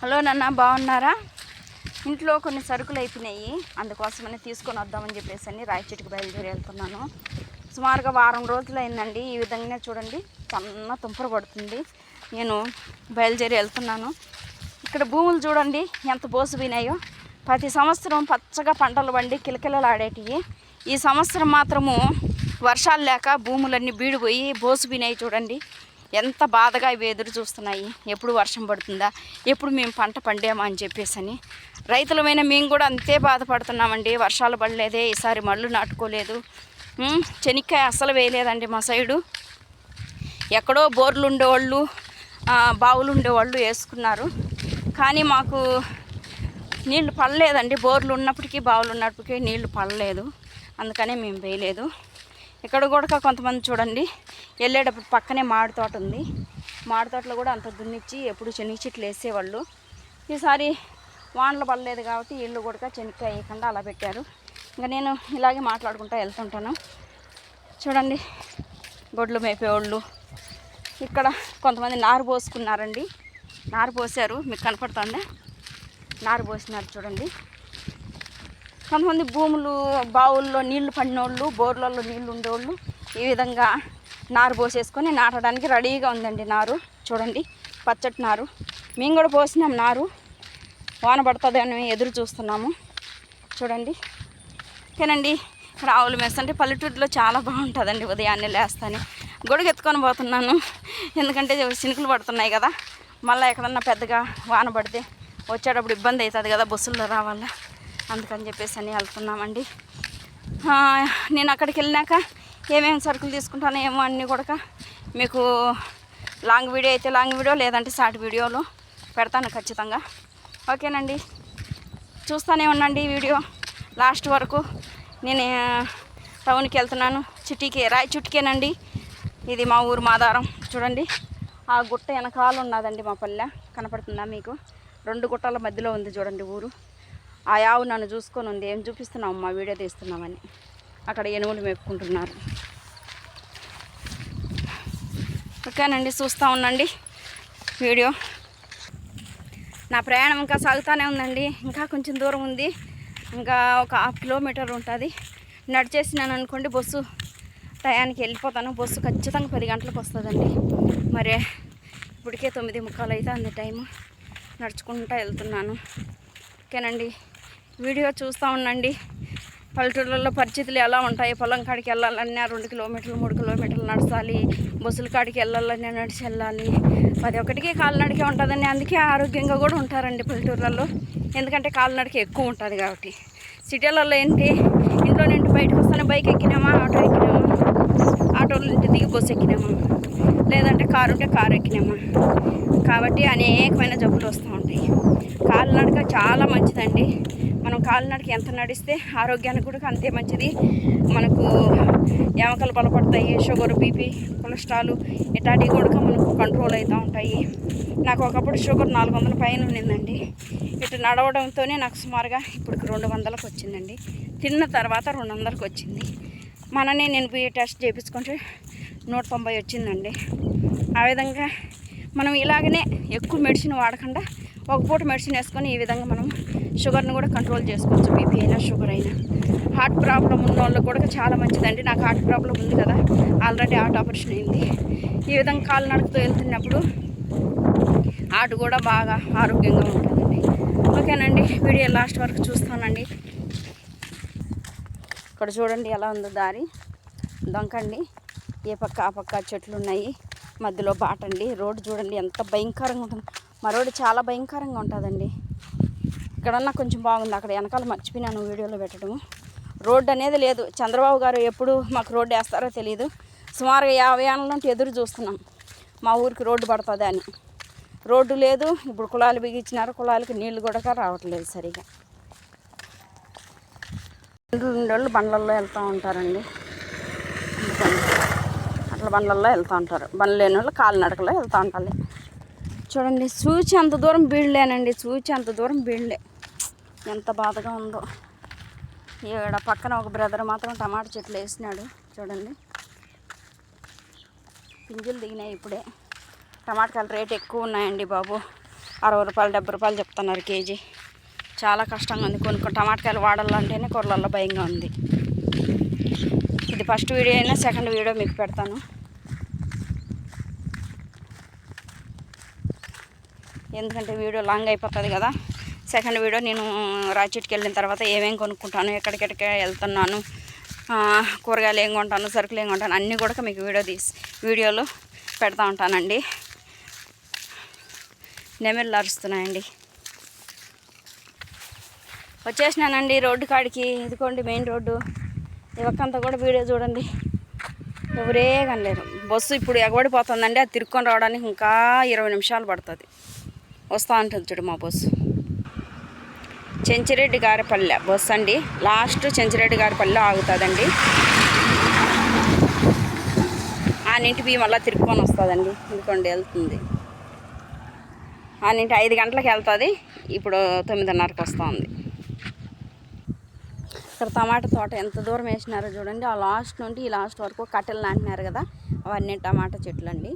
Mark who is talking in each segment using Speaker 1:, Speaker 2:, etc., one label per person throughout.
Speaker 1: Hello నాన్న బాగున్నారా? ఇంట్లో కొన్ని సరుకులు అయిపోయినాయి. అందుకోసమని తీసుకొని వద్దామని చెప్పేసి అని రాయచెట్టుకు బయలుదేరి వెళ్తున్నాను. సుమారుగా వారం రోజులు అయిందండి ఈ విధంగానే చూడండి సన్న తుంపర పడుతుంది. నేను బయలుదేరి వెళ్తున్నాను. ఇక్కడ భూములు చూడండి ఎంత బోసిపోయినాయో ప్రతి సంవత్సరం పచ్చగా పంటలు పండి కిలకిలలాడేటివి ఈ సంవత్సరం మాత్రము వర్షాలు లేక భూములన్నీ బీడిపోయి బోసిపోయినాయి చూడండి. ఎంత బాధగా ఇవి ఎదురు చూస్తున్నాయి? ఎప్పుడు వర్షం పడుతుందా? ఎప్పుడు మేము పంట పండామా అని చెప్పేసి అని రైతులమైన మేము కూడా అంతే బాధపడుతున్నామండి. వర్షాలు పడలేదే ఈసారి మళ్ళు నాటుకోలేదు. చెనిక్కాయ అస్సలు వేయలేదండి మా సైడు. ఎక్కడో బోర్లు ఉండేవాళ్ళు బావులు ఉండేవాళ్ళు వేసుకున్నారు. కానీ మాకు నీళ్ళు పడలేదండి. బోర్లు ఉన్నప్పటికీ బావులు ఉన్నప్పటికీ నీళ్ళు పడలేదు. అందుకనే మేము వేయలేదు. ఇక్కడ కూడా కొంతమంది చూడండి వెళ్ళేటప్పుడు పక్కనే మాడి తోట ఉంది. మాడి తోటలో కూడా అంత దున్నిచ్చి ఎప్పుడు శనగ చెట్లు వేసేవాళ్ళు. ఈసారి వానలు పడలేదు కాబట్టి ఇళ్ళు కూడా చెనిక్కాయ వేయకుండా అలా పెట్టారు. ఇంకా నేను ఇలాగే మాట్లాడుకుంటూ వెళ్తుంటాను. చూడండి గొడ్లు మేపేవాళ్ళు. ఇక్కడ కొంతమంది నారు పోసుకున్నారండి. నారు పోసారు మీకు కనపడుతుందా? నారు పోసినారు చూడండి. కొంతమంది భూములు బావుల్లో నీళ్ళు పడినోళ్ళు బోర్లలో నీళ్ళు ఉండేవాళ్ళు ఈ విధంగా నారు పోసేసుకొని నాటడానికి రెడీగా ఉందండి నారు. చూడండి పచ్చటి నారు. మేము కూడా పోసినాం నారు. వాన పడుతుంది అని ఎదురు చూస్తున్నాము. చూడండి. ఓకేనండి ఇక్కడ ఆవులు మేస్తుంటే పల్లెటూరులో చాలా బాగుంటుందండి ఉదయాన్నే లేస్తాను. గొడుగు ఎత్తుకొని పోతున్నాను. ఎందుకంటే చినుకులు పడుతున్నాయి కదా. మళ్ళీ ఎక్కడన్నా పెద్దగా వాన పడితే వచ్చేటప్పుడు ఇబ్బంది అవుతుంది కదా బస్సుల్లో రావాలా. అందుకని చెప్పేసి అని వెళ్తున్నామండి. నేను అక్కడికి వెళ్ళినాక ఏమేమి సరుకులు తీసుకుంటానో ఏమో అన్నీ కూడా మీకు లాంగ్ వీడియో అయితే లాంగ్ వీడియో లేదంటే షార్ట్ వీడియోలో పెడతాను ఖచ్చితంగా. ఓకేనండి. చూస్తూనే ఉండండి వీడియో. లాస్ట్ వరకు నేను టౌన్కి వెళ్తున్నాను. చిట్టికి రాయి చుట్టుకేనండి. ఇది మా ఊరు మాదారం. చూడండి. ఆ గుట్ట వెనకాల ఉన్నదండి మా పల్లె. కనపడుతుందా మీకు? రెండు గుట్టల మధ్యలో ఉంది చూడండి ఊరు. ఆ యావు నన్ను చూసుకొని ఉంది. ఏం చూపిస్తున్నావు మా వీడియో తీస్తున్నామని అక్కడ ఎనుగులు మేపుకుంటున్నారు. ఓకేనండి చూస్తూ ఉండండి వీడియో. నా ప్రయాణం ఇంకా సాగుతూనే ఉందండి. ఇంకా కొంచెం దూరం ఉంది. ఇంకా ఒక హాఫ్ కిలోమీటర్ ఉంటుంది. నడిచేసినాను అనుకోండి బస్సు టయానికి వెళ్ళిపోతాను. బస్సు ఖచ్చితంగా పది గంటలకు వస్తుందండి. మరి ఇప్పటికే తొమ్మిది ముక్కాలు అయితే అంది టైము. నడుచుకుంటూ వెళ్తున్నాను. ఓకేనండి. వీడియో చూస్తూ ఉండండి. పల్లెటూళ్ళలో పరిస్థితులు ఎలా ఉంటాయి? పొలం కాడికి వెళ్ళాలన్నా రెండు కిలోమీటర్లు మూడు కిలోమీటర్లు నడచాలి. బస్సుల కాడికి వెళ్ళాలన్నా నడిచి వెళ్ళాలి. ప్రతి ఒకటికి కాలినడికే ఉంటుందండి. అందుకే ఆరోగ్యంగా కూడా ఉంటారండి పల్లెటూర్లలో. ఎందుకంటే కాలినడిక ఎక్కువ ఉంటుంది కాబట్టి. సిటీలలో ఏంటి? ఇంట్లో నుండి బయటకు వస్తానే బైక్ ఎక్కినామా? ఆటో ఎక్కినామా? ఆటోల నుండి దిగి బస్సు ఎక్కినామా? లేదంటే కారు ఉంటే కారు ఎక్కినామా? కాబట్టి అనేకమైన జబ్బులు వస్తూ ఉంటాయి. కాలినడక చాలా మంచిదండి. మనం కాలినడికి ఎంత నడిస్తే ఆరోగ్యానికి కూడా అంతే మంచిది. మనకు ఎమకలు బలపడతాయి షుగర్ బీపీ కొలెస్ట్రాల్ ఇట్లాంటివి కూడా మనకు కంట్రోల్ అవుతూ ఉంటాయి. నాకు ఒకప్పుడు షుగర్ నాలుగు వందల పైన ఉండిందండి. ఇటు నడవడంతోనే నాకు సుమారుగా ఇప్పుడు రెండు వందలకు వచ్చిందండి. తిన్న తర్వాత రెండు వందలకు వచ్చింది. మననే నేను పోయి టెస్ట్ చేయించుకుంటే నూట తొంభై వచ్చిందండి. ఆ విధంగా మనం ఇలాగనే ఎక్కువ మెడిసిన్ వాడకుండా ఒక పూట మెడిసిన్ వేసుకొని ఈ విధంగా మనం షుగర్ని కూడా కంట్రోల్ చేసుకోవచ్చు బీపీ అయినా షుగర్ అయినా. హార్ట్ ప్రాబ్లం ఉన్న వాళ్ళకి కూడా చాలా మంచిదండి. నాకు హార్ట్ ప్రాబ్లం ఉంది కదా ఆల్రెడీ హార్ట్ ఆపరేషన్ అయింది. ఈ విధంగా కాలు నడుపుతూ వెళ్తున్నప్పుడు హార్ట్ కూడా బాగా ఆరోగ్యంగా ఉంటుందండి. ఓకేనండి వీడియో లాస్ట్ వరకు చూస్తానండి. ఇక్కడ చూడండి ఎలా ఉందో దారి. దొంకండి. ఏ పక్క ఆ పక్క చెట్లు ఉన్నాయి. మధ్యలో బాటండి. రోడ్డు చూడండి ఎంత భయంకరంగా ఉంటుంది. మా రోడ్డు చాలా భయంకరంగా ఉంటుందండి. ఇక్కడన్నా కొంచెం బాగుంది. అక్కడ వెనకాల మర్చిపోయినాను వీడియోలో పెట్టడము. రోడ్డు అనేది లేదు. చంద్రబాబు గారు ఎప్పుడు మాకు రోడ్డు వేస్తారో తెలియదు సుమారుగా యాభై ఏళ్ళ నుండి ఎదురు చూస్తున్నాం. మా ఊరికి రోడ్డు పడుతుంది అని. రోడ్డు లేదు. ఇప్పుడు కులాలు బిగించినారు. కులాలకి నీళ్ళు కూడా రావట్లేదు సరిగా. ఇండ్లు ఉండేవాళ్ళు బండ్లల్లో వెళ్తూ ఉంటారండి. అట్లా బండ్లల్లో వెళ్తూ ఉంటారు. బండ్లు లేని వాళ్ళు కాలినడకలో వెళ్తూ ఉంటారు. చూడండి చూచి అంత దూరం బీళ్ళేనండి చూచి అంత దూరం బీళ్ళే. ఎంత బాధగా ఉందో. ఈడ పక్కన ఒక బ్రదర్ మాత్రం టమాటా చెట్లు వేసినాడు చూడండి. పింజులు దిగినాయి ఇప్పుడే. టమాటకాయలు రేట్ ఎక్కువ ఉన్నాయండి బాబు. అరవై రూపాయలు డెబ్బై రూపాయలు చెప్తున్నారు కేజీ. చాలా కష్టంగా ఉంది. కొన్ని టమాటకాయలు వాడాలంటేనే కూరలలో భయంగా ఉంది. ఇది ఫస్ట్ వీడియో అయినా సెకండ్ వీడియో మీకు పెడతాను. ఎందుకంటే వీడియో లాంగ్ అయిపోతుంది కదా. సెకండ్ వీడియో నేను రాచెట్కి వెళ్ళిన తర్వాత ఏమేమి కొనుక్కుంటాను ఎక్కడికెక్కడికి వెళ్తున్నాను కూరగాయలు ఏం కొంటాను సరుకులు ఏం కొంటాను అన్నీ కూడా మీకు వీడియో తీసి వీడియోలు పెడతా ఉంటానండి. నెమెళ్ళు అరుస్తున్నాయండి. వచ్చేసినానండి రోడ్డు కాడికి. ఇదిగోండి మెయిన్ రోడ్డు. ఈ ఒక్కంతా కూడా వీడియో చూడండి. ఎవరే కనలేరు. బస్సు ఇప్పుడు ఎగబడిపోతుందండి అది తిరుక్కొని రావడానికి ఇంకా ఇరవై నిమిషాలు పడుతుంది. వస్తూ ఉంటుంది చూడు మా బస్సు చెంచిరెడ్డి గారిపల్లె బస్సు అండి. లాస్ట్ చెంచిరెడ్డి గారిపల్లె ఆగుతుందండి. ఆ నింటి బియ్యం మళ్ళీ తిరుక్కొని వస్తుందండి. ఇదిగోండి వెళ్తుంది? ఆ నింటి ఐదు గంటలకు వెళ్తుంది. ఇప్పుడు తొమ్మిదిన్నరకు వస్తుంది. ఇక్కడ టమాటా తోట ఎంత దూరం వేసినారో చూడండి. ఆ లాస్ట్ నుండి ఈ లాస్ట్ వరకు కట్టెలు నాటినారు కదా. అవన్నీ టమాటా చెట్లు అండి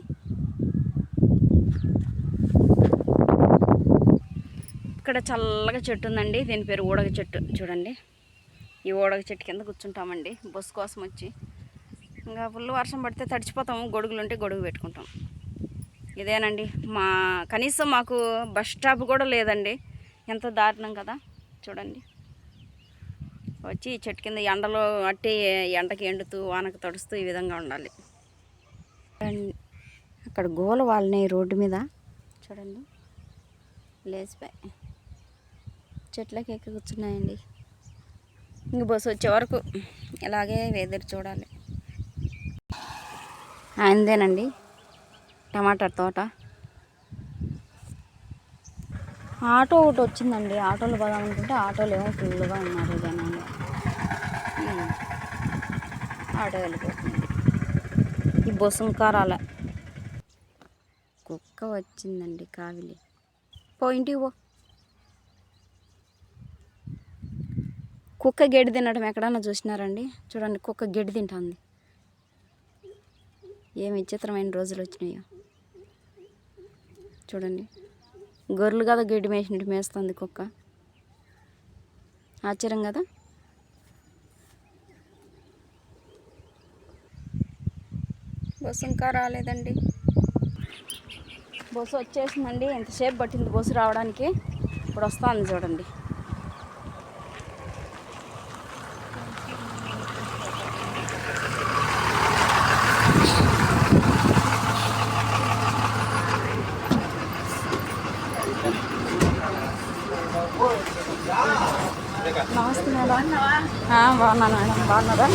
Speaker 1: ఇక్కడ చల్లగా చెట్టు ఉందండి. దీని పేరు ఊడగ చెట్టు. చూడండి. ఈ ఊడగ చెట్టు కింద కూర్చుంటామండి. బస్సు కోసం వచ్చి. ఇంకా ఫుల్ వర్షం పడితే తడిచిపోతాము. గొడుగులు ఉంటే గొడుగు పెట్టుకుంటాం. ఇదేనండి. మా కనీసం మాకు బస్ స్టాప్ కూడా లేదండి. ఎంత దారుణం కదా. చూడండి. వచ్చి ఈ చెట్టు కింద ఎండలో అట్టి ఎండకి ఎండుతూ వానకు తడుస్తూ ఈ విధంగా ఉండాలి. అక్కడ గోల వాళ్ళని రోడ్డు మీద. చూడండి. లేచిపోయి. చెట్లకి ఎక్కి కూర్చున్నాయండి. ఇంక బస్సు వచ్చే వరకు ఇలాగే ఎదురు చూడాలి. ఆయనదేనండి. టమాటా తోట. ఆటో ఒకటి వచ్చిందండి. ఆటోలు పోదాం అనుకుంటే ఆటోలు ఏమో ఫుల్గా ఉన్నారు జనాలు. ఆటో వెళ్ళిపోతుంది. ఈ బస్సు కారాల కుక్క వచ్చిందండి కావిలి. పో ఇంటికి పో. కుక్క గడ్డి తినడం ఎక్కడన్నా చూసినారండి? చూడండి కుక్క గడ్డి తింటుంది. ఏమి విచిత్రమైన రోజులు వచ్చినాయో. చూడండి గొర్రెలు కదా గడ్డి మేసినట్టు మేస్తుంది కుక్క. ఆశ్చర్యం కదా? బస్సు ఇంకా రాలేదండి. బస్సు వచ్చేసిందండి ఎంతసేపు పట్టింది బస్సు రావడానికి? ఇప్పుడు వస్తుంది చూడండి. నమస్తే మేడం ఆ, మేడం. బాగున్నారా?